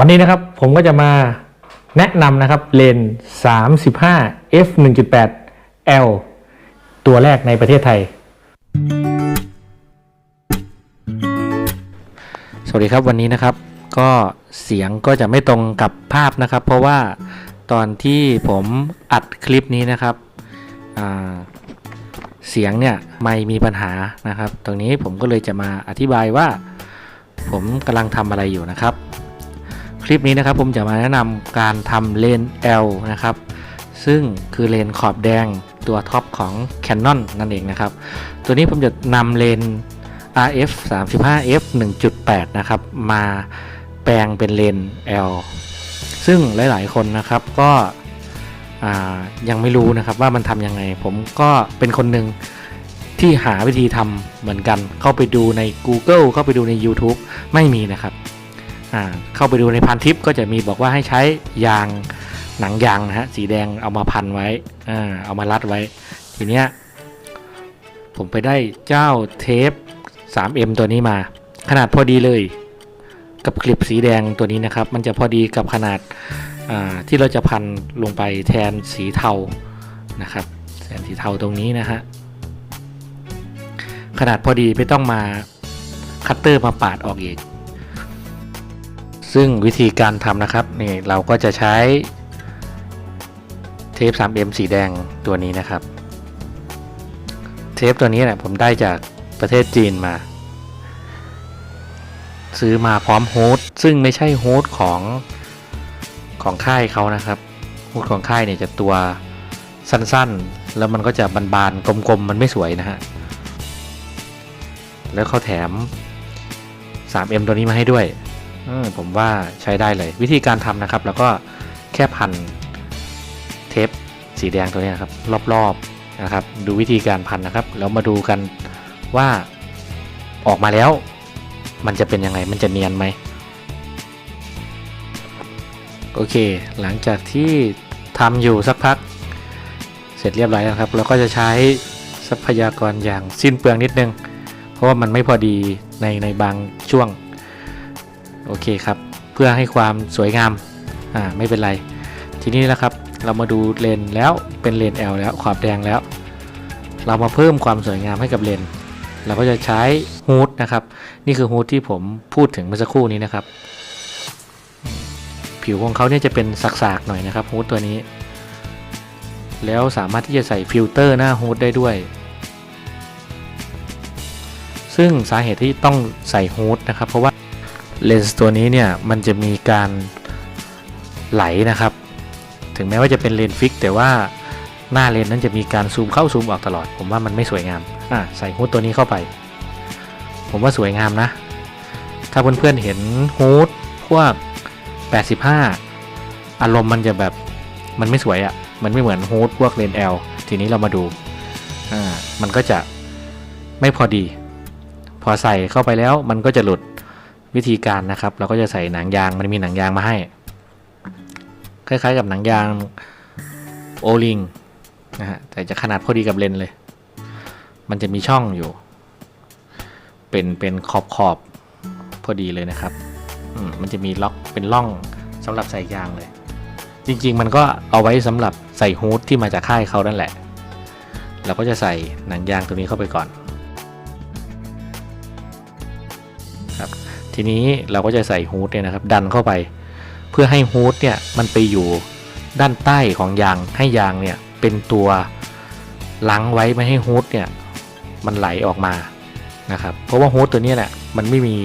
วันนี้นะครับผมก็จะมาแนะนำนะครับเลนส์35 f 1.8 l ตัวแรกในประเทศไทย สวัสดีครับวันนี้นะครับ ก็เสียงก็จะไม่ตรงกับภาพนะครับ เพราะว่าตอนที่ผมอัดคลิปนี้นะครับเสียงเนี่ยไม่มีปัญหานะครับ ตรงนี้ผมก็เลยจะมาอธิบายว่า ผมกำลังทำอะไรอยู่นะครับ ลิปนี้นะครับผมจะมาแนะนำการทำเลน L นะครับ ซึ่งคือเลนขอบแดงตัวท็อปของ Canon นั่นเองนะครับ ตัวนี้ผมจะนำเลน RF 35 f 1.8 นะครับ มาแปลงเป็นเลน L ซึ่งหลาย ๆ คนนะครับก็ยังไม่รู้นะครับว่ามันทำยังไง ผมก็เป็นคนหนึ่งที่หาวิธีทำเหมือนกัน เข้าไปดูใน Google เข้าไปดูใน YouTube ไม่มีนะครับ เข้าไปดูในพันทิปก็จะมีบอกว่าให้ใช้ยางหนังยางนะฮะสีแดงเอามาพันไว้อ่าเอามารัดไว้ ทีเนี้ยผมไปได้เจ้าเทป 3M ตัวนี้มา ขนาดพอดีเลย กับคลิปสีแดงตัวนี้นะครับ มันจะพอดีกับขนาดาที่เราจะพันลงไปแทนสีเทานะครับแทนสีเทาตรงนี้นะฮะขนาดพอดีไม่ต้องมาคัตเตอร์มาปาดออกอีก ซึ่งวิธีการทำนะครับนี่เราก็จะใช้เทป 3M สีแดงตัวนี้นะครับ เทปตัวนี้เนี่ยผมได้จากประเทศจีนมา ซื้อมาพร้อมโฮูดซึ่งไม่ใช่โฮูดของของค่ายเขานะครับโฮูดของค่ายเนี่ยจะตัวสั้นๆ แล้วมันก็จะบานๆกลมๆ มันไม่สวยนะฮะ แล้วเขาแถม 3M ตัวนี้มาให้ด้วย ผมว่าใช้ได้เลย วิธีการทำนะครับ แล้วก็แค่พันเทปสีแดงตัวนี้นะครับ รอบๆนะครับ ดูวิธีการพันนะครับ แล้วมาดูกันว่าออกมาแล้ว มันจะเป็นยังไงมันจะเนียนไหมโอเค หลังจากที่ทำอยู่สักพัก เสร็จเรียบร้อยแล้วครับ เราก็จะใช้ทรัพยากรอย่างสิ้นเปลืองนิดนึง เพราะว่ามันไม่พอดีในในบางช่วง โอเคครับ เพื่อให้ความสวยงามอ่าไม่เป็นไร ทีนี้นะครับเรามาดูเลนแล้วเป็นเลน L แล้วขอบแดงแล้ว เรามาเพิ่มความสวยงามให้กับเลนเราก็จะใช้ฮูดนะครับ นี่คือฮูดที่ผมพูดถึงเมื่อสักครู่นี้นะครับ ผิวของเขาเนี่ยจะเป็นสักๆหน่อยนะครับฮูดตัวนี้ แล้วสามารถที่จะใส่ฟิลเตอร์หน้าฮูดได้ด้วย ซึ่งสาเหตุที่ต้องใส่ฮูดนะครับ เพราะว่า เลนส์ตัวนี้เนี่ยมันจะมีการไหลนะครับ ถึงแม้ว่าจะเป็นเลนส์ฟิก แต่ว่าหน้าเลนส์นั้นจะมีการซูมเข้าซูมออกตลอด ผมว่ามันไม่สวยงามอะใส่ฮูดตัวนี้เข้าไป ผมว่าสวยงามนะ ถ้าเพื่อนๆเห็นฮูดพวก 85 อารมณ์มันจะแบบมันไม่สวยอะ่ะ มันไม่เหมือนฮูดพวกเลนส์ L ทีนี้เรามาดูอ่ามันก็จะไม่พอดี พอใส่เข้าไปแล้วมันก็จะหลุด วิธีการนะครับ เราก็จะใส่หนังยางมันมีหนังยางมาให้ คล้ายๆกับหนังยางโอลิงนะฮะแต่จะขนาดพอดีกับเลนเลย มันจะมีช่องอยู่ เป็นเป็นขอบขอบพอดีเลยนะครับอืมมันจะมีล็อกเป็นร่องสำหรับใส่ยางเลย จริงๆ มันก็เอาไว้สำหรับใส่ฮูดที่มาจากค่ายเขานั่นแหละ เราก็จะใส่หนังยางตัวนี้เข้าไปก่อน ทีนี้เราก็จะใส่ฮูดเนี่ยนะครับดันเข้าไป เพื่อให้ฮูดเนี่ยมันไปอยู่ด้านใต้ของยางให้ยางเนี่ยเป็นตัวล้างไว้ไม่ให้ฮูดเนี่ยมันไหลออกมานะครับเพราะว่าฮูดตัวนี้แหละมันไม่มี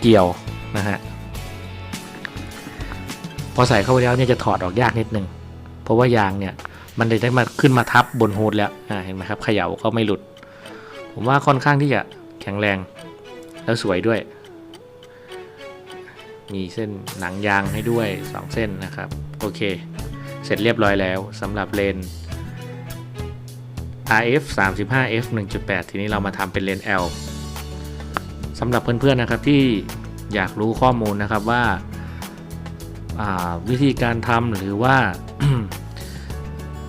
เกี่ยวนะฮะพอใส่เข้าไปแล้วเนี่ยจะถอดออกยากนิดนึงเพราะว่ายางเนี่ยมันจะได้มาขึ้นมาทับบนฮูดแล้วเห็นไหมครับเขย่าก็ไม่หลุด ผมว่าค่อนข้างที่จะแข็งแรง แล้วสวยด้วย มีเส้นหนังยางให้ด้วย 2 เส้นนะครับ โอเค เสร็จเรียบร้อยแล้วสำหรับเลน RF 35 f 1.8 ทีนี้เรามาทำเป็นเลน L สำหรับเพื่อนๆนะครับที่อยากรู้ข้อมูลนะครับว่าาวิธีการทำหรือว่า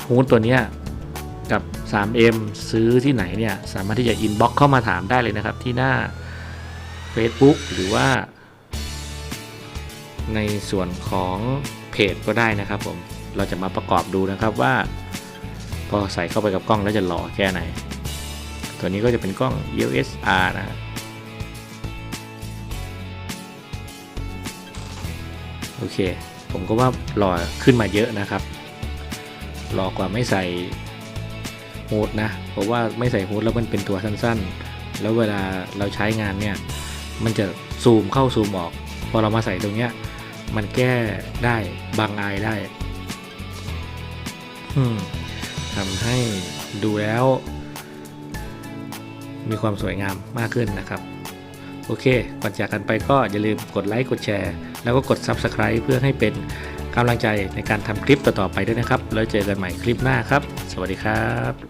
ฮูดตัวนี้กับ 3M ซื้อที่ไหนเนี่ย สามารถที่จะอินบ็อกเข้ามาถามได้เลยนะครับที่หน้า Facebook หรือว่า ในส่วนของเพจก็ได้นะครับผม เราจะมาประกอบดูนะครับว่า พอใส่เข้าไปกับกล้องแล้วจะหล่อแค่ไหน ตัวนี้ก็จะเป็นกล้อง EOS R นะโอเค ผมก็ว่าหล่อขึ้นมาเยอะนะครับหล่อกว่าไม่ใส่ฮูดนะ เพราะว่าไม่ใส่ฮูดแล้วมันเป็นตัวสั้นๆ แล้วเวลาเราใช้งานเนี่ย มันจะซูมเข้าซูมออก พอเรามาใส่ตรงเนี้ย มันแก้ได้บางอายได้อืมทำให้ดูแล้ว มีความสวยงามมากขึ้นนะครับ โอเค ก่อนจากกันไปก็อย่าลืมกดไลค์กดแชร์ แล้วก็กด Subscribe เพื่อให้เป็นกำลังใจในการทำคลิปต่อๆไปด้วยนะครับ แล้วเจอกันใหม่คลิปหน้าครับ สวัสดีครับ